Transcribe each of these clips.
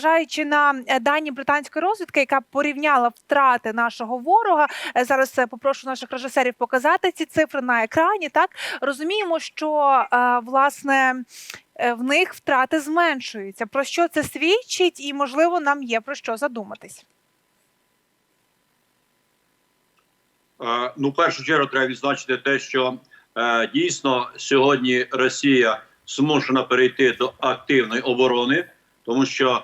зважаючи на е, дані британської розвідки, яка порівняла втрати нашого ворога. е, Зараз е, попрошу наших режисерів показати ці цифри на екрані. Так розуміємо, що власне. В них втрати зменшуються. Про що це свідчить, і можливо нам є про що задуматись. Е, Ну, в першу чергу треба відзначити те, що е, дійсно сьогодні Росія змушена перейти до активної оборони, тому що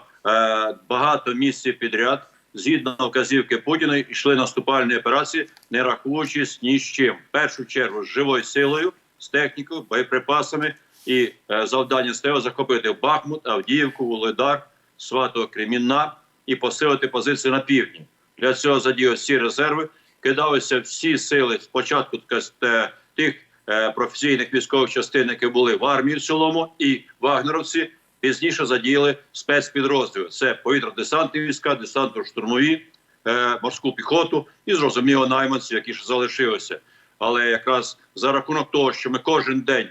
багато місяців підряд, згідно вказівки Путіна, йшли наступальні операції, не рахуючись ні з чим. В першу чергу з живою силою, з технікою, боєприпасами і е, завдання стало захопити Бахмут, Авдіївку, Вугледар, Свато Кремінна і посилити позиції на півдні. Для цього задіяли всі резерви кидалися всі сили спочатку е, тих е, професійних військових частин, які були в армії в цілому, і вагнеровці пізніше задіяли спецпідрозділи. Це повітря-десантні війська, десантно-штурмові, е, морську піхоту і зрозуміло найманці, які ж залишилися. Але якраз за рахунок того, що ми кожен день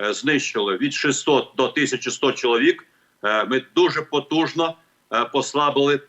е, знищили від 600 до 1100 чоловік, е, ми дуже потужно е, послабили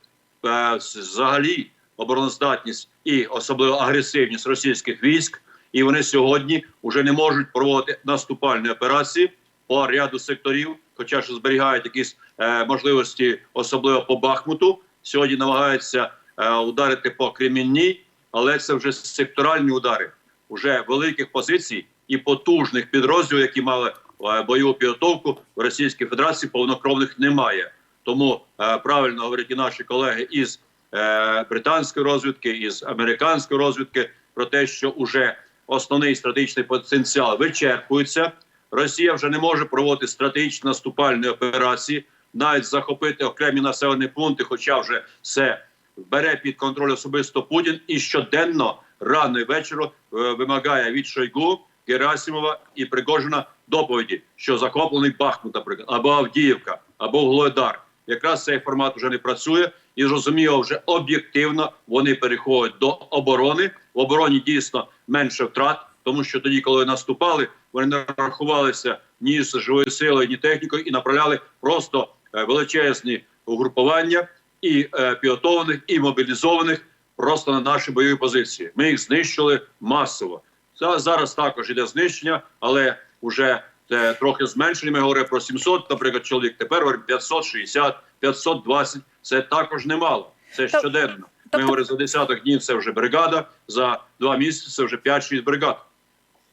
е, взагалі обороноздатність і особливо агресивність російських військ, і вони сьогодні вже не можуть проводити наступальні операції по ряду секторів, хоча ж зберігають якісь е, можливості, особливо по Бахмуту. Сьогодні намагаються е, ударити по Кремінній, але це вже секторальні удари, вже великих позицій і потужних підрозділів, які мали е, бойову підготовку в Російській Федерації, повнокровних немає. Тому е, правильно говорять і наші колеги із е, британської розвідки, із американської розвідки про те, що вже основний стратегічний потенціал вичерпується. Росія вже не може проводити стратегічні наступальні операції, навіть захопити окремі населені пункти, хоча вже все бере під контроль особисто Путін і щоденно рано і вечором е, вимагає від Шойгу, Герасимова і Пригожина доповіді, що захоплений Бахмут, наприклад, або Авдіївка, або Глодар. Якраз цей формат вже не працює, і зрозуміло, вже об'єктивно вони переходять до оборони. В обороні дійсно менше втрат, тому що тоді, коли наступали, вони не рахувалися ні з живою силою, ні технікою, і направляли просто е, величезні угрупування і е, підготовлених, і мобілізованих просто на наші бойові позиції. Ми їх знищили масово. Це зараз також іде знищення, але вже е, трохи зменшені. Ми говоримо про 700, наприклад, чоловік. Тепер говоримо 560, 520. Це також немало. Це щоденно. Ми тобто- говоримо за десяток днів. Це вже бригада. За два місяці це вже 5-6 бригад.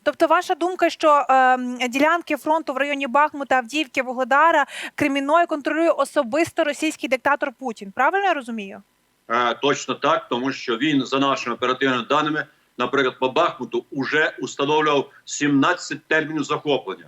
Тобто, ваша думка, що е, ділянки фронту в районі Бахмута, Авдіївки, Вугледара, Кремінної контролює особисто російський диктатор Путін. Правильно я розумію? Е, точно так, тому що він за нашими оперативними даними, наприклад, по Бахмуту, уже установлював 17 термінів захоплення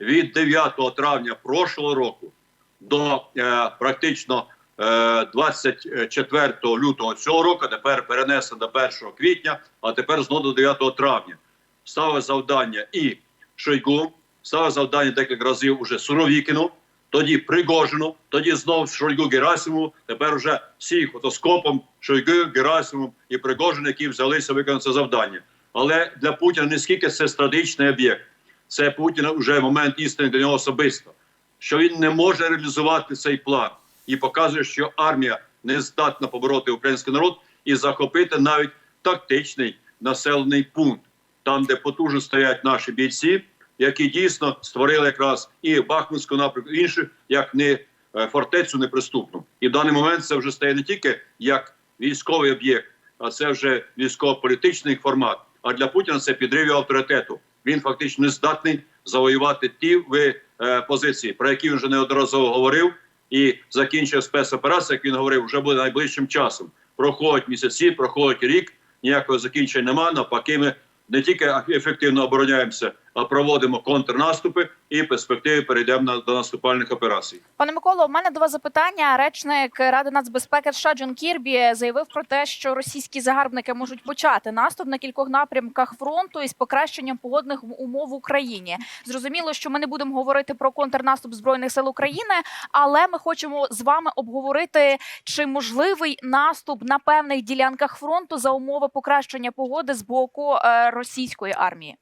від 9 травня прошлого року до е, практично е, 24 лютого цього року. Тепер перенесено до 1 квітня, а тепер знову до 9 травня. Ставив завдання і Шойгу, ставив завдання декілька разів уже Суровікіну, тоді Пригожину, тоді знов Шойгу Герасимову, тепер вже всі фотоскопом Шойгу, Герасимов і Пригожин, які взялися виконати це завдання. Але для Путіна не скільки це стратегічний об'єкт, це Путіна вже момент істини для нього особисто, що він не може реалізувати цей план і показує, що армія не здатна побороти український народ і захопити навіть тактичний населений пункт, там, де потужно стоять наші бійці, які дійсно створили якраз і Бахмутську напрямку, і як не е, фортецю неприступну. І в даний момент це вже стає не тільки як військовий об'єкт, а це вже військово-політичний формат. А для Путіна це підрив авторитету. Він фактично не здатний завоювати ті ви, е, позиції, про які він вже неодноразово говорив, і закінчив спецоперацію, як він говорив, вже буде найближчим часом. Проходять місяці, проходить рік, ніякого закінчення немає. Навпаки, ми не тільки ефективно обороняємося, проводимо контрнаступи і в перспективі перейдемо на, до наступальних операцій. Пане Миколо, у мене до вас запитання. Речник Ради нацбезпеки США Джон Кірбі заявив про те, що російські загарбники можуть почати наступ на кількох напрямках фронту із покращенням погодних умов в Україні. Зрозуміло, що ми не будемо говорити про контрнаступ збройних сил України, але ми хочемо з вами обговорити, чи можливий наступ на певних ділянках фронту за умови покращення погоди з боку е, російської армії.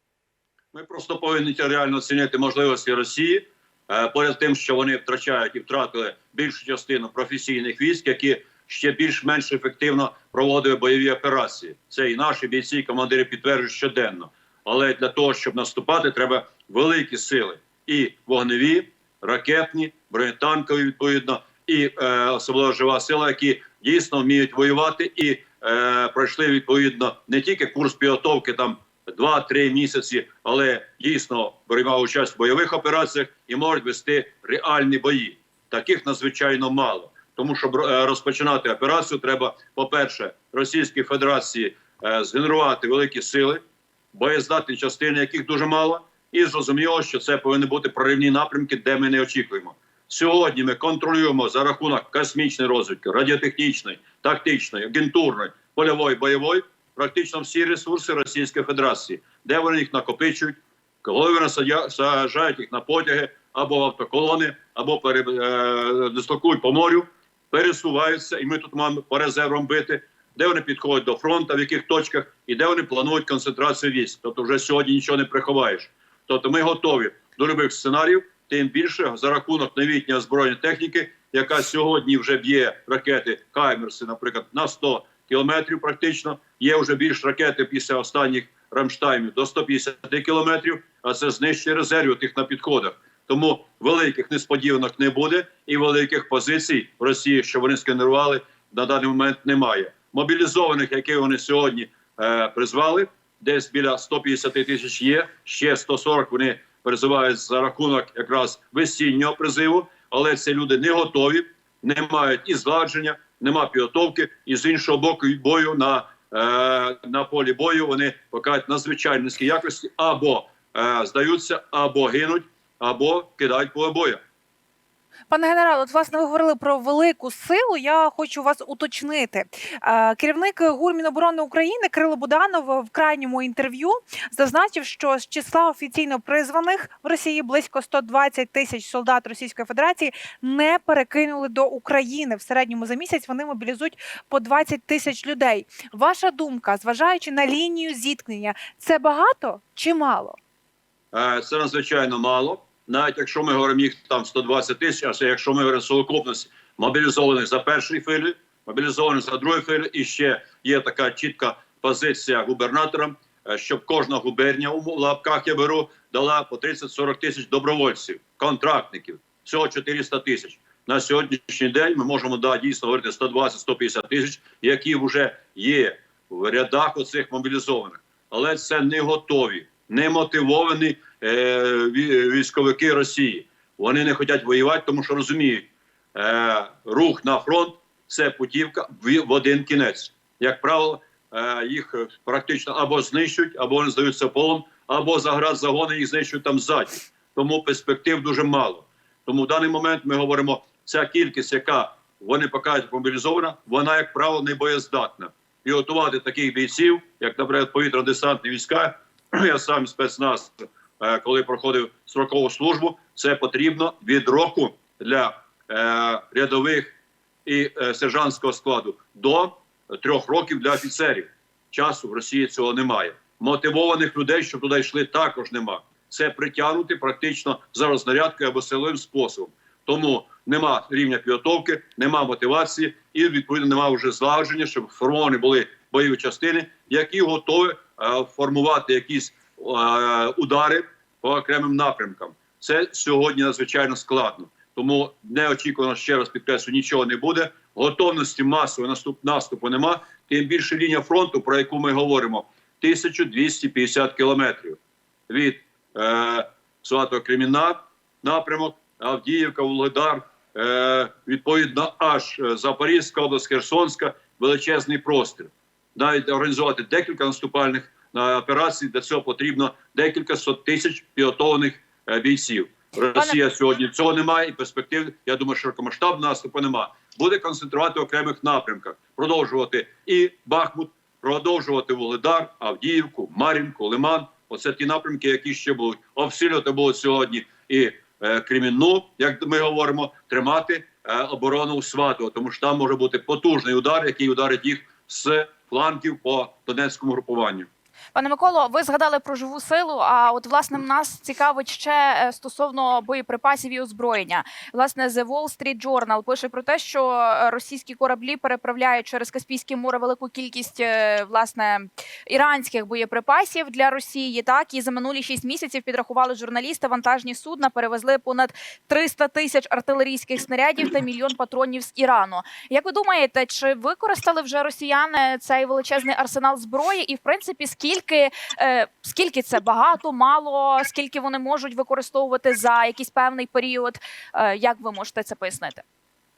Ми просто повинні реально оцінити можливості Росії, Е, поряд тим, що вони втрачають і втратили більшу частину професійних військ, які ще більш-менш ефективно проводили бойові операції. Це і наші бійці, і командири підтверджують щоденно. Але для того, щоб наступати, треба великі сили і вогневі, ракетні, бронетанкові, відповідно, і е, особливо жива сила, які дійсно вміють воювати і е, пройшли відповідно не тільки курс підготовки там 2-3 місяці, але дійсно приймав участь в бойових операціях і можуть вести реальні бої. Таких надзвичайно мало. Тому щоб е, розпочинати операцію, треба, по-перше, Російській Федерації е, згенерувати великі сили, боєздатні частини, яких дуже мало, і зрозуміло, що це повинні бути проривні напрямки, де ми не очікуємо. Сьогодні ми контролюємо за рахунок космічної розвідки, радіотехнічної, тактичної, агентурної, польової, бойової, практично всі ресурси Російської Федерації, де вони їх накопичують, коли вони саджають їх на потяги або в автоколони, або пере, е, дислокують по морю, пересуваються, і ми тут маємо по резервам бити, де вони підходять до фронту, в яких точках, і де вони планують концентрацію військ. Тобто вже сьогодні нічого не приховаєш. Тобто ми готові до любих сценаріїв, тим більше за рахунок новітньої озброєння техніки, яка сьогодні вже б'є ракети Хаймерси, наприклад, на 100 кілометрів. Практично є вже більш ракети після останніх Рамштаймів до 150 кілометрів. А це знищення резервів тих на підходах. Тому великих несподіванок не буде, і великих позицій в Росії, що вони скенерували, на даний момент немає. Мобілізованих, які вони сьогодні е, призвали, десь біля 150 тисяч є. Ще 140 вони призивають за рахунок якраз весіннього призиву, але ці люди не готові, не мають і зладження, нема підготовки, і з іншого боку бою на, е, на полі бою вони покажуть надзвичайно низькі якості або е, здаються, або гинуть, або кидають поле бою. Пане генерал, от власне ви говорили про велику силу. Я хочу вас уточнити. Е, Керівник ГУР Міноборони України Кирило Буданов в крайньому інтерв'ю зазначив, що з числа офіційно призваних в Росії близько 120 тисяч солдат Російської Федерації не перекинули до України. В середньому за місяць вони мобілізують по 20 тисяч людей. Ваша думка, зважаючи на лінію зіткнення, це багато чи мало? Е, Це надзвичайно мало. Навіть якщо ми говоримо їх там 120 тисяч, а якщо ми говоримо совокупність мобілізованих за першої хвилі, мобілізованих за другої хвилі, і ще є така чітка позиція губернатора, е, щоб кожна губернія у лапках я беру дала по 30-40 тисяч добровольців, контрактників, всього 400 тисяч. На сьогоднішній день ми можемо да, дійсно говорити 120-150 тисяч, які вже є в рядах оцих мобілізованих, але це не готові, не мотивовані військовики Росії. Вони не хочуть воювати, тому що розуміють, е, рух на фронт це путівка в, один кінець. Як правило, е, їх е, практично або знищують, або вони здаються в полон, або заград загони їх знищують там ззаді. Тому перспектив дуже мало. Тому в даний момент ми говоримо, ця кількість, яка вони покажуть мобілізована, вона, як правило, не боєздатна. І готувати таких бійців, як, наприклад, повітряно-десантні війська, я сам спецназ, е, коли проходив строкову службу, це потрібно від року для е, рядових і е, сержантського складу до трьох років для офіцерів. Часу в Росії цього немає. Мотивованих людей, щоб туди йшли, також нема. Це притягнути практично за рознарядкою або силовим способом. Тому нема рівня підготовки, нема мотивації, і відповідно нема вже злагодження, щоб формовані були бойові частини, які готові е, формувати якісь е, удари по окремим напрямкам. Це сьогодні надзвичайно складно. Тому неочікувано ще раз підкреслю, нічого не буде. Готовності масового наступ наступу нема. Тим більше лінія фронту, про яку ми говоримо, 1250 кілометрів від е, Сватого Креміна напрямок, Авдіївка, Володар, е, відповідно, аж е, Запорізька область, Херсонська, величезний простір. Навіть організувати декілька наступальних операцій для цього потрібно декілька сот тисяч підготовлених е, бійців. Росія сьогодні цього немає, і перспектив, я думаю, широкомасштабного наступу немає. Буде концентрувати в окремих напрямках, продовжувати і Бахмут, продовжувати Вугледар, Авдіївку, Мар'їнку, Лиман. Оце ті напрямки, які ще будуть обстрілювати будуть сьогодні і е, Кремінну, як ми говоримо, тримати е, оборону у Сватово, тому що там може бути потужний удар, який ударить їх з фланків по Донецькому групуванню. Пане Миколо, ви згадали про живу силу. А от власне нас цікавить ще е, стосовно боєприпасів і озброєння. Власне, The Wall Street Journal пише про те, що е, російські кораблі переправляють через Каспійське море велику кількість е, власне іранських боєприпасів для Росії. Так і за минулі шість місяців підрахували журналісти. Вантажні судна перевезли понад 300 тисяч артилерійських снарядів та мільйон патронів з Ірану. Як ви думаєте, чи використали вже росіяни цей величезний арсенал зброї? І в принципі, скільки, е, скільки це багато, мало, скільки вони можуть використовувати за якийсь певний період? Е, як ви можете це пояснити?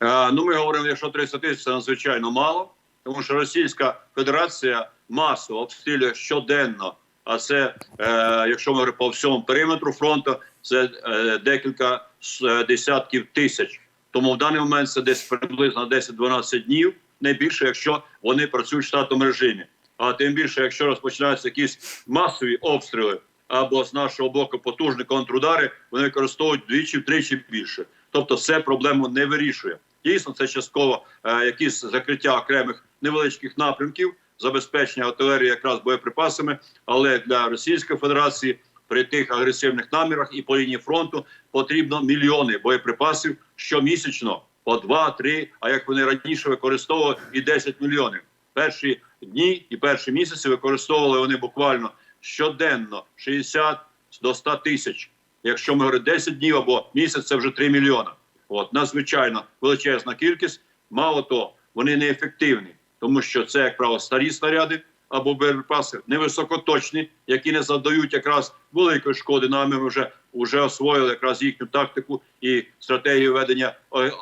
Е, Ну, ми говоримо, якщо 300 тисяч це надзвичайно мало, тому що Російська Федерація масово обстрілює щоденно. А це, е, якщо ми говоримо по всьому периметру фронту, це е, декілька е, десятків тисяч. Тому в даний момент це десь приблизно 10-12 днів, не більше, якщо вони працюють в штатному режимі. А тим більше, якщо розпочинаються якісь масові обстріли або з нашого боку потужні контрудари, вони використовують двічі-втричі більше. Тобто, це проблему не вирішує. Дійсно, це частково е, якісь закриття окремих невеличких напрямків, забезпечення артилерії якраз боєприпасами. Але для Російської Федерації при тих агресивних намірах і по лінії фронту потрібно мільйони боєприпасів щомісячно по 2-3, А як вони раніше використовували і 10 мільйонів. Перші дні і перші місяці використовували вони буквально щоденно 60 до 100 тисяч. Якщо ми говоримо 10 днів або місяць, це вже 3 мільйона. От надзвичайно величезна кількість. Мало того, вони неефективні, тому що це, як правило, старі снаряди або боєприпаси невисокоточні, які не завдають якраз великої шкоди. Нами ми вже вже освоїли якраз їхню тактику і стратегію ведення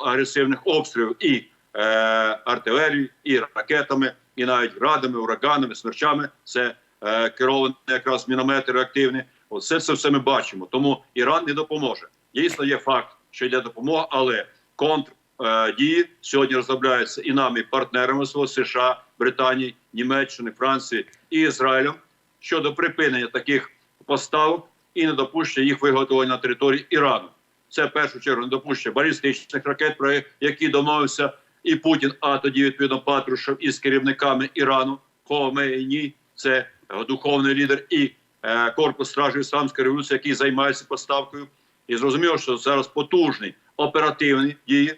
агресивних обстрілів і е, артилерією, і ракетами, і навіть градами, ураганами, смерчами. Це е, керовані якраз міномети реактивні. Оце це все ми бачимо. Тому Іран не допоможе. Дійсно, є факт, що йде допомога, але контр е, сьогодні розробляються і нами, партнерами свого США, Британії, Німеччини, Франції і Ізраїлем щодо припинення таких поставок і недопущення їх виготовлення на території Ірану. Це в першу чергу недопущення балістичних ракет, про які домовився і Путін, а тоді відповідно Патрушев із керівниками Ірану, Хомейні, це е, духовний лідер і е, корпус стражі Ісламської революції, який займається поставкою. І зрозуміло, що зараз потужні оперативні дії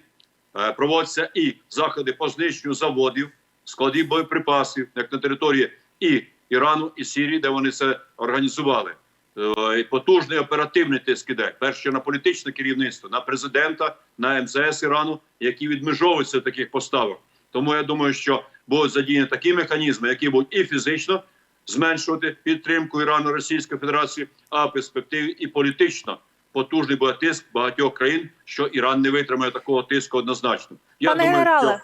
е, проводяться і заходи по знищенню заводів, складів боєприпасів, як на території і Ірану, і Сирії, де вони це організували. Е, Потужний оперативний тиск іде. Перше на політичне керівництво, на президента, на МЗС Ірану, які відмежовуються від таких поставок. Тому я думаю, що будуть задіяні такі механізми, які будуть і фізично зменшувати підтримку Ірану Російської Федерації, а в перспективі і політично потужний буде тиск багатьох країн, що Іран не витримає такого тиску однозначно. Я Пане думаю, генерале,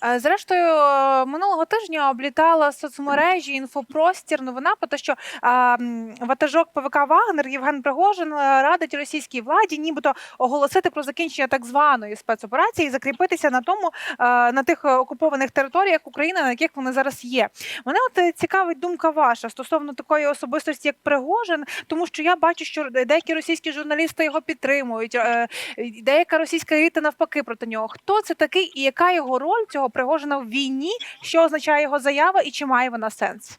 що е, зрештою е, минулого тижня облітала соцмережі інфопростір новина про те, що а, ватажок ПВК Вагнер Євген Пригожин е, радить російській владі, нібито оголосити про закінчення так званої спецоперації і закріпитися на тому е, на тих е, окупованих територіях України, на яких вони зараз є. Мене от е, цікавить думка ваша стосовно такої особистості, як Пригожин, тому що я бачу, що деякі російські журналісти його підтримують. е, Деяка російська еліта навпаки проти нього. Хто це такий і яка його роль цього Пригожина в війні? Що означає його заява і чи має вона сенс?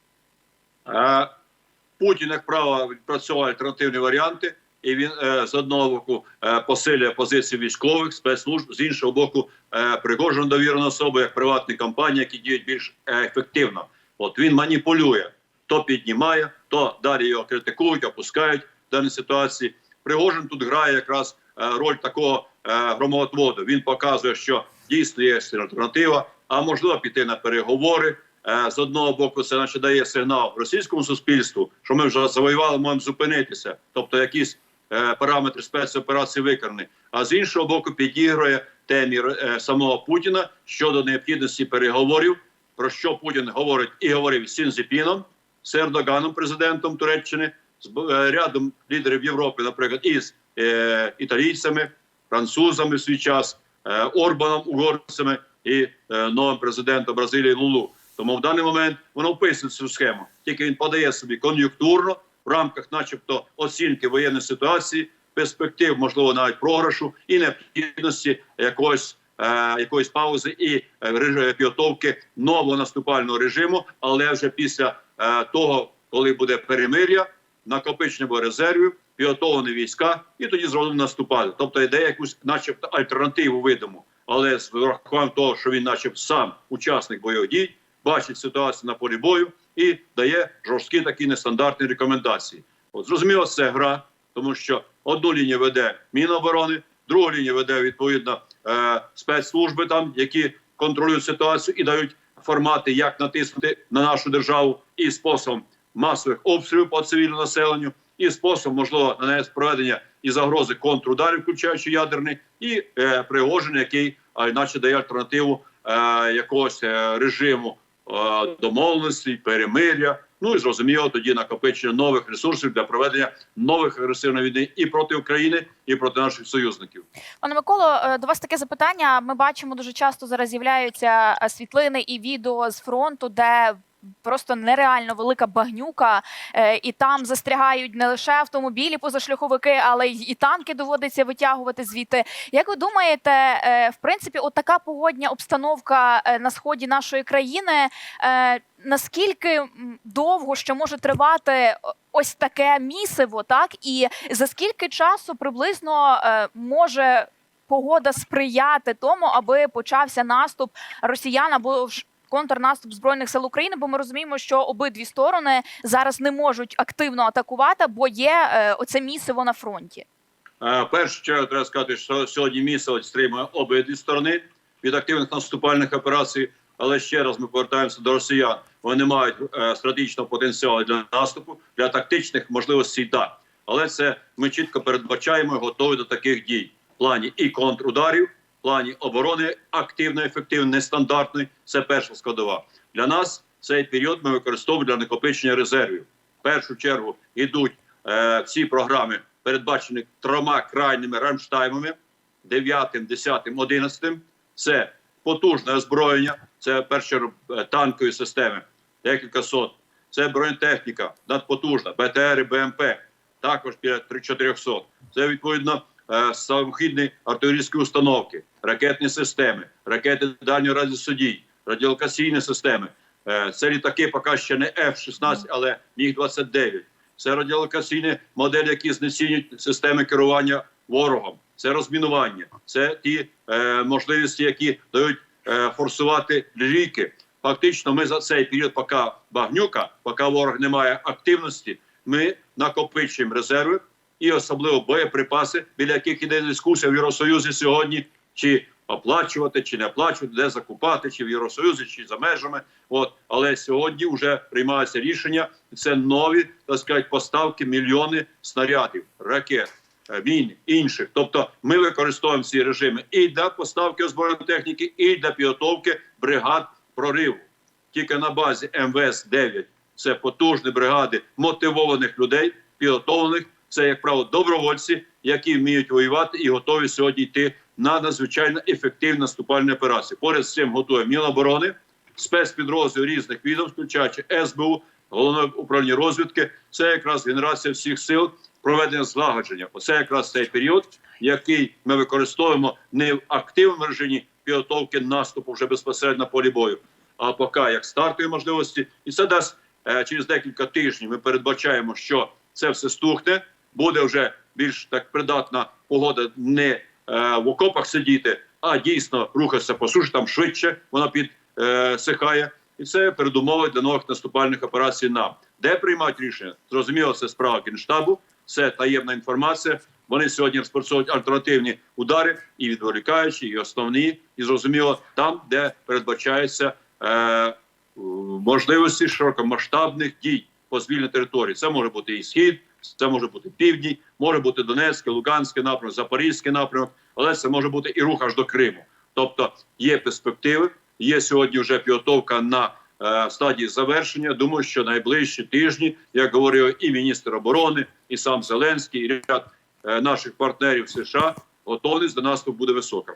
Путін, як правило, відпрацьовує альтернативні варіанти, і він е, з одного боку е, посилює позиції військових спецслужб, з іншого боку, е, Пригожин довірена особа, як приватні компанії, які діють більш ефективно. От він маніпулює, то піднімає, то далі його критикують, опускають в даній ситуації. Пригожин тут грає якраз роль такого е. Він показує, що дійсно є альтернатива, а можливо піти на переговори. Е, З одного боку, це наче дає сигнал російському суспільству, що ми вже завоювали, можемо зупинитися, тобто якісь е, параметри спецоперації виконані. А з іншого боку, підігрує темі е, самого Путіна щодо необхідності переговорів, про що Путін говорить і говорив з Сінзіпіном, з Ердоганом, президентом Туреччини, з е, рядом лідерів Європи, наприклад, із е, італійцями, французами в свій час, Орбаном, угорцями і е, новим президентом Бразилії Лулу. Тому в даний момент воно вписує цю схему. Тільки він подає собі кон'юнктурно в рамках, начебто, оцінки воєнної ситуації, перспектив, можливо, навіть програшу і необхідності якогось. е, Якоїсь паузи і е, підготовки нового наступального режиму, але вже після е, того коли буде перемир'я, накопичення резервів, підготовлені війська, і тоді зробимо наступати. Тобто йде якусь, начебто, альтернативу видимо, але з врахуванням того, що він, начебто, сам учасник бойових дій, бачить ситуацію на полі бою і дає жорсткі такі нестандартні рекомендації. От зрозуміло, це гра, тому що одну лінію веде Міноборони, другу лінію веде відповідно е, спецслужби, там які контролюють ситуацію і дають формати, як натиснути на нашу державу, і способом масових обстрілів по цивільному населенню, і способом можливо нанес проведення і загрози контрударів, включаючи ядерний, і е, Пригожин, який а, іначе дає альтернативу е, якогось е, режиму е, домовленості, перемиря. Ну і зрозуміло, тоді накопичення нових ресурсів для проведення нових агресивної війни і проти України, і проти наших союзників. Пане Миколо, е, до вас таке запитання. Ми бачимо дуже часто зараз з'являються е, світлини і відео з фронту, де просто нереально велика багнюка, е, і там застрягають не лише автомобілі, позашляховики, але й і танки доводиться витягувати звідти. Як ви думаєте, е, в принципі, от така погодня обстановка е, на сході нашої країни? Наскільки довго ще може тривати ось таке місиво, так і за скільки часу приблизно може погода сприяти тому, аби почався наступ росіян або контрнаступ збройних сил України? Бо ми розуміємо, що обидві сторони зараз не можуть активно атакувати, бо є е, оце місиво на фронті. Е, Перше, чергу треба сказати, що сьогодні місце стримує обидві сторони від активних наступальних операцій. Але ще раз ми повертаємося до росіян. Вони мають е, стратегічного потенціалу для наступу, для тактичних можливостей. Да. Але це ми чітко передбачаємо і готові до таких дій в плані і контрударів, плані оборони активної, ефективної, нестандартної. Це перша складова. Для нас цей період ми використовуємо для накопичення резервів. В першу чергу йдуть е, ці програми, передбачені трьома крайніми рамштаймами: 9, 10, 11. Це потужне озброєння, це перше е, танкові системи, декілька сот. Це бронетехніка надпотужна, БТР і БМП, також біля 400. Це відповідно самохідні артилерійські установки, ракетні системи, ракети дальньої радіосудій, радіолокаційні системи. Е, Це літаки поки ще не F-16, але Міг-29. Це радіолокаційні моделі, які знецінюють системи керування ворогом. Це розмінування, це ті е, можливості, які дають е, форсувати ріки. Фактично, ми за цей період, поки багнюка, поки ворог не має активності, ми накопичуємо резерви і особливо боєприпаси, біля яких іде дискусія в Євросоюзі сьогодні, чи оплачувати, чи не оплачувати, де закупати, чи в Євросоюзі, чи за межами. От але сьогодні вже приймається рішення. Це нові так сказати, поставки мільйони снарядів, ракет. е, Мін інших, тобто ми використовуємо ці режими і для поставки озброєної техніки, і для підготовки бригад прориву. Тільки на базі МВС 9 це потужні бригади мотивованих людей, підготовлених. Це як правило добровольці, які вміють воювати і готові сьогодні йти на надзвичайно ефективні наступальні операції. Поряд з цим готує Міноборони, спецпідрозділ різних відомств, включаючи СБУ, головне управління розвідки. Це якраз генерація всіх сил проведення злагодження. Оце якраз цей період, який ми використовуємо не в активному режимі підготовки наступу вже безпосередньо на полі бою, а поки як стартові можливості, і це дасть е, через декілька тижнів. Ми передбачаємо, що це все стухне, буде вже більш так придатна погода не е, в окопах сидіти, а дійсно рухатися по суші, там швидше вона підсихає. І це передумови для нових наступальних операцій нам. Де приймають рішення? Зрозуміло, це справа Генштабу, це таємна інформація. Вони сьогодні розпрацьовують альтернативні удари і відволікаючі, і основні, і зрозуміло, там, де передбачається е, можливості широкомасштабних дій по звільній території. Це може бути і схід, це може бути південь, може бути Донецький, Луганський напрямок, Запорізький напрямок, але це може бути і рух аж до Криму. Тобто є перспективи, є сьогодні вже підготовка на е, стадії завершення. Думаю, що найближчі тижні, як говорив і міністр оборони, і сам Зеленський, і ряд е, наших партнерів США, готовність до наступу буде висока.